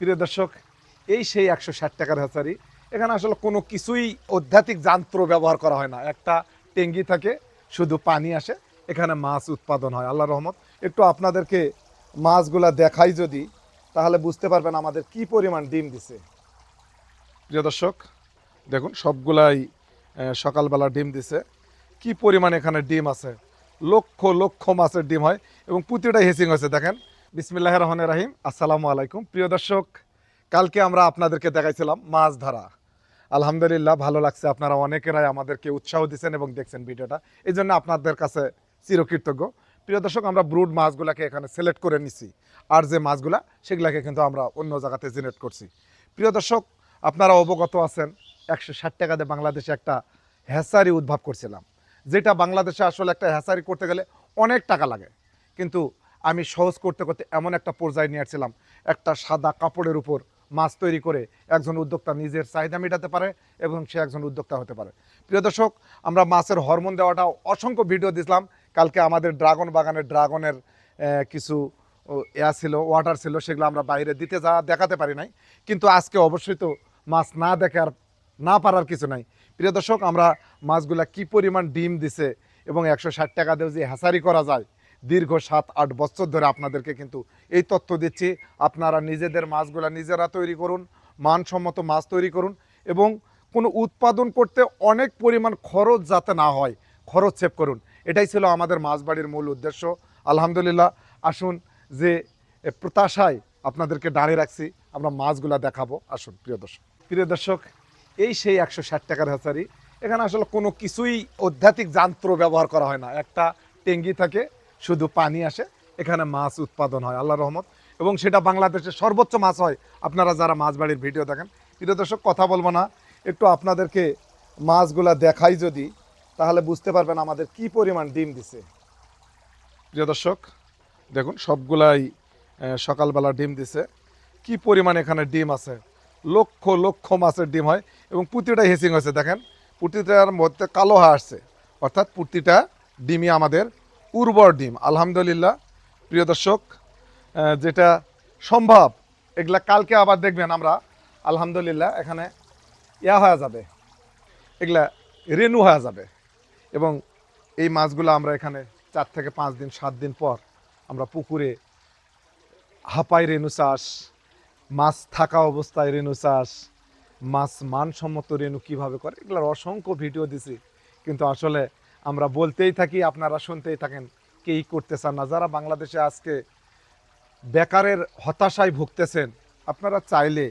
প্রিয় দর্শক, এই সেই একশো ষাট টাকার হ্যাচারি এখানে আসলে কোনো কিছুই অধ্যাত্মিক যন্ত্র ব্যবহার করা হয় না। একটা টেঙ্গি থাকে, শুধু পানি আসে, এখানে মাছ উৎপাদন হয়। আল্লাহ রহমত। একটু আপনাদেরকে মাছগুলা দেখাই যদি, তাহলে বুঝতে পারবেন আমাদের কি পরিমাণ ডিম দিছে। প্রিয় দর্শক, দেখুন, সবগুলাই সকালবেলা ডিম দিছে। কি পরিমাণ এখানে ডিম আছে? লক্ষ লক্ষ মাছের ডিম হয় এবং প্রতিটা হেসিং হয়েছে, দেখেন। বিসমিল্লাহ রহমান রাহিম। আসসালামু আলাইকুম। প্রিয় দর্শক, কালকে আমরা আপনাদেরকে দেখাইছিলাম মাছ ধরা। আলহামদুলিল্লাহ, ভালো লাগছে। আপনারা অনেকেরাই আমাদেরকে উৎসাহ দিচ্ছেন এবং দেখছেন ভিডিওটা। এই জন্য আপনাদের কাছে চিরকৃতজ্ঞ। প্রিয় দর্শক, আমরা ব্রুড মাছগুলাকে এখানে সিলেক্ট করে নিছি। আর যে মাছগুলা, সেগুলাকে কিন্তু আমরা অন্য জায়গাতে জেনারেট করছি। প্রিয় দর্শক, আপনারা অবগত আছেন, একশো ষাট টাকাতে বাংলাদেশে একটা হ্যাসারি উদ্ভাব করছিলাম। যেটা বাংলাদেশে আসলে একটা হ্যাসারি করতে গেলে অনেক টাকা লাগে। কিন্তু আমি সহজ করতে করতে এমন একটা পর্যায়ে নিয়ে আসছিলাম। একটা সাদা কাপড়ের উপর মাছ তৈরি করে একজন উদ্যোক্তা নিজের চাহিদা মেটাতে পারে এবং সে একজন উদ্যোক্তা হতে পারে। প্রিয় দর্শক, আমরা মাছের হরমোন দেওয়াটা অসংখ্য ভিডিও দিছিলাম কালকে আমাদের ড্রাগন বাগানের ড্রাগনের কিছু ইয়া ছিল ওয়াটার ছিল, সেগুলো আমরা বাইরে দিতে যা দেখাতে পারি নাই। কিন্তু আজকে অবশ্যই তো মাছ না দেখে আর না পারার কিছু নাই। প্রিয় দর্শক, আমরা মাছগুলা কি পরিমাণ ডিম দিছে এবং একশো ষাট টাকা দিয়েও যে হ্যাসারি করা যায় দীর্ঘ সাত, আট বছর ধরে আপনাদেরকে কিন্তু এই তথ্য দিচ্ছি। আপনারা নিজেদের মাছগুলো নিজেরা তৈরি করুন, মানসম্মত মাছ তৈরি করুন এবং কোনো উৎপাদন করতে অনেক পরিমাণ খরচ যাতে না হয়, খরচ সেভ করুন। এটাই ছিল আমাদের মাছ বাড়ির মূল উদ্দেশ্য। আলহামদুলিল্লাহ, আসুন যে প্রত্যাশায় আপনাদেরকে দাঁড়িয়ে রাখছি, আমরা মাছগুলা দেখাবো। আসুন, প্রিয় দর্শক। প্রিয় দর্শক, এই সেই একশো ষাট টাকার হ্যাচারি, এখানে আসলে কোনো কিছুই অধ্যাত্মিক যন্ত্র ব্যবহার করা হয় না। একটা টেঙ্গি থাকে শুধু পানি আসে, এখানে মাছ উৎপাদন হয় আল্লাহ রহমত। এবং সেটা বাংলাদেশের সর্বোচ্চ মাছ হয়। আপনারা যারা মাছ বাড়ির ভিডিও দেখেন, প্রিয় দর্শক, কথা বলব না। একটু আপনাদেরকে মাছগুলা দেখাই যদি, তাহলে বুঝতে পারবেন আমাদের কি পরিমাণ ডিম দিছে। প্রিয় দর্শক, দেখুন, সবগুলাই সকালবেলা ডিম দিছে। কি পরিমাণ এখানে ডিম আছে? লক্ষ লক্ষ মাছের ডিম হয়। এবং প্রতিটা হেসিং হয়েছে, দেখেন। পুঁতিটার মধ্যে কালো হয়ে আসছে। অর্থাৎ প্রতিটা ডিমই আমাদের উর্বর ডিম, আলহামদুলিল্লাহ। প্রিয় দর্শক যেটা সম্ভব, এগুলা কালকে আবার দেখবেন আমরা, আলহামদুলিল্লাহ, এখানে ইয়া হয়ে যাবে। এগুলা রেনু হয়ে যাবে। এবং এই মাছগুলো আমরা এখানে চার থেকে পাঁচ দিন, সাত দিন পর আমরা পুকুরে হাঁপাই রেনু চাষ, মাছ থাকা অবস্থায় রেনু চাষ, মাছ মানসম্মত রেনু কীভাবে করে, এগুলোর অসংখ্য ভিডিও দিছি। কিন্তু আসলে আমরা বলতেই থাকি, আপনারা শুনতেই থাকেন কেই করতে চান না। যারা বাংলাদেশে আজকে বেকারের হতাশায় ভুগতেছেন, আপনারা চাইলে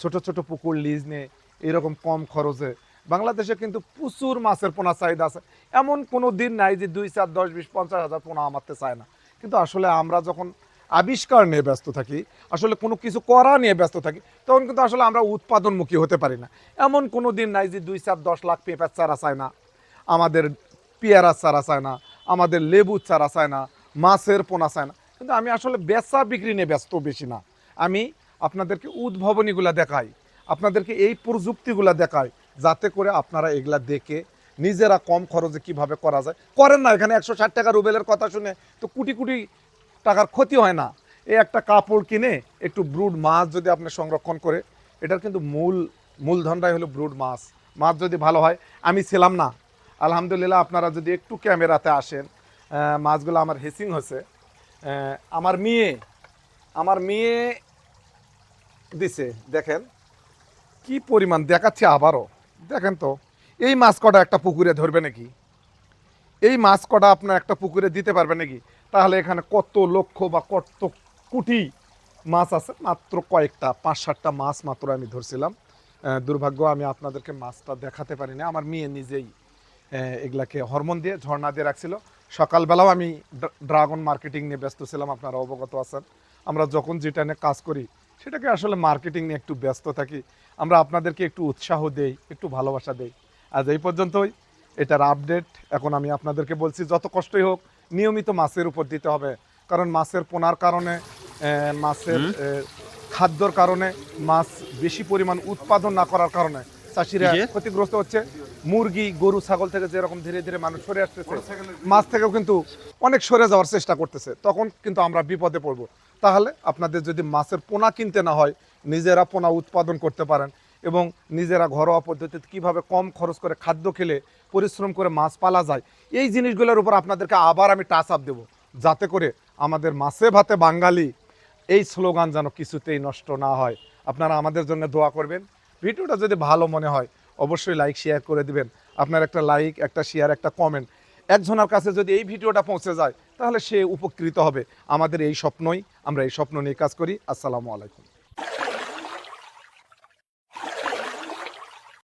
ছোট ছোট পুকুর লিজ নিয়ে এরকম কম খরচে, বাংলাদেশে কিন্তু প্রচুর মাছের পোনা চাহিদা আছে। এমন কোনো দিন নাই যে দুই, চার, দশ, বিশ, পঞ্চাশ হাজার পোনা আমারতে চায় না। কিন্তু আসলে আমরা যখন আবিষ্কার নিয়ে ব্যস্ত থাকি, আসলে কোনো কিছু করা নিয়ে ব্যস্ত থাকি, তখন কিন্তু আসলে আমরা উৎপাদনমুখী হতে পারি না। এমন কোনো দিন নাই যে দুই, চার, দশ লাখ পেঁপের চারা চায় না। আমাদের পেয়ারা চারা চায় না, আমাদের লেবু চারা চায় না, মাছের পোনা চায় না। কিন্তু আমি আসলে বেচা বিক্রি নিয়ে ব্যস্ত বেশি না। আমি আপনাদেরকে উদ্ভাবনীগুলা দেখাই, আপনাদেরকে এই প্রযুক্তিগুলা দেখাই, যাতে করে আপনারা এগুলা দেখে নিজেরা কম খরচে কীভাবে করা যায়। করেন না, এখানে একশো ষাট টাকা রুবেলের কথা শুনে তো কোটি কোটি টাকার ক্ষতি হয় না। এই একটা কাপড় কিনে একটু ব্রুড মাছ যদি আপনি সংরক্ষণ করে, এটার কিন্তু মূল, মূলধনটাই হলো ব্রুড মাছ। মাছ যদি ভালো হয়, আমি ছিলাম না। আলহামদুলিল্লাহ আপনারা যদি একটু ক্যামেরাতে আসেন মাছগুলো আমার হেসিং আহ, আমার মেয়ে আমার মেয়ে দিছে দেখেন কি পরিমাণ দেখাচ্ছে আবারও। দেখেন তো এই মাছ কটা একটা পুকুরে ধরবে নাকি? এই মাছ কটা আপনার একটা পুকুরে দিতে পারবে নাকি? তাহলে এখানে কত লক্ষ বা কত কোটি মাছ আছে? মাত্র কয়েকটা পাঁচ সাতটা মাছ মাত্র আমি ধরছিলাম। দুর্ভাগ্য আমি আপনাদেরকে মাছটা দেখাতে পারি না আমার মেয়ে নিজেই এগুলাকে হরমোন দিয়ে ঝর্ণা দিয়ে রাখছিল। সকালবেলাও আমি ড্রাগন মার্কেটিং নিয়ে ব্যস্ত ছিলাম আপনারা অবগত আছেন। আমরা যখন যেটা নিয়ে কাজ করি সেটাকে আসলে মার্কেটিং নিয়ে একটু ব্যস্ত থাকি। আমরা আপনাদেরকে একটু উৎসাহ দেই একটু ভালোবাসা দেই। আজ এই পর্যন্তই। এটার আপডেট এখন আমি আপনাদেরকে বলছি যত কষ্টই হোক নিয়মিত মাছের উপর দিতে হবে। কারণ মাছের পোনার কারণে মাছের খাদ্যর কারণে মাছ বেশি পরিমাণ উৎপাদন না করার কারণে চাষিরা ক্ষতিগ্রস্ত হচ্ছে। মুরগি, গরু, ছাগল থেকে যেরকম ধীরে ধীরে মানুষ সরে আসতেছে, মাছ থেকেও কিন্তু অনেক সরে যাওয়ার চেষ্টা করতেছে। তখন কিন্তু আমরা বিপদে পড়ব। তাহলে আপনাদের যদি মাছের পোনা কিনতে না হয়, নিজেরা পোনা উৎপাদন করতে পারেন এবং নিজেরা ঘরোয়া পদ্ধতিতে কীভাবে কম খরচ করে খাদ্য খেলে পরিশ্রম করে মাছ পালা যায়, এই জিনিসগুলোর উপর আপনাদেরকে আবার আমি টাচ আপ দেবো। যাতে করে আমাদের মাছে ভাতে বাঙালি এই স্লোগান যেন কিছুতেই নষ্ট না হয়। আপনারা আমাদের জন্য দোয়া করবেন। ভিডিওটা যদি ভালো মনে হয় অবশ্যই লাইক শেয়ার করে দিবেন। আপনার একটা লাইক একটা শেয়ার একটা কমেন্ট একজনের কাছে যদি এই ভিডিওটা পৌঁছে যায়, তাহলে সে উপকৃত হবে। আমাদের এই স্বপ্নই, আমরা এই স্বপ্ন নিয়ে কাজ করি। আসসালামু আলাইকুম।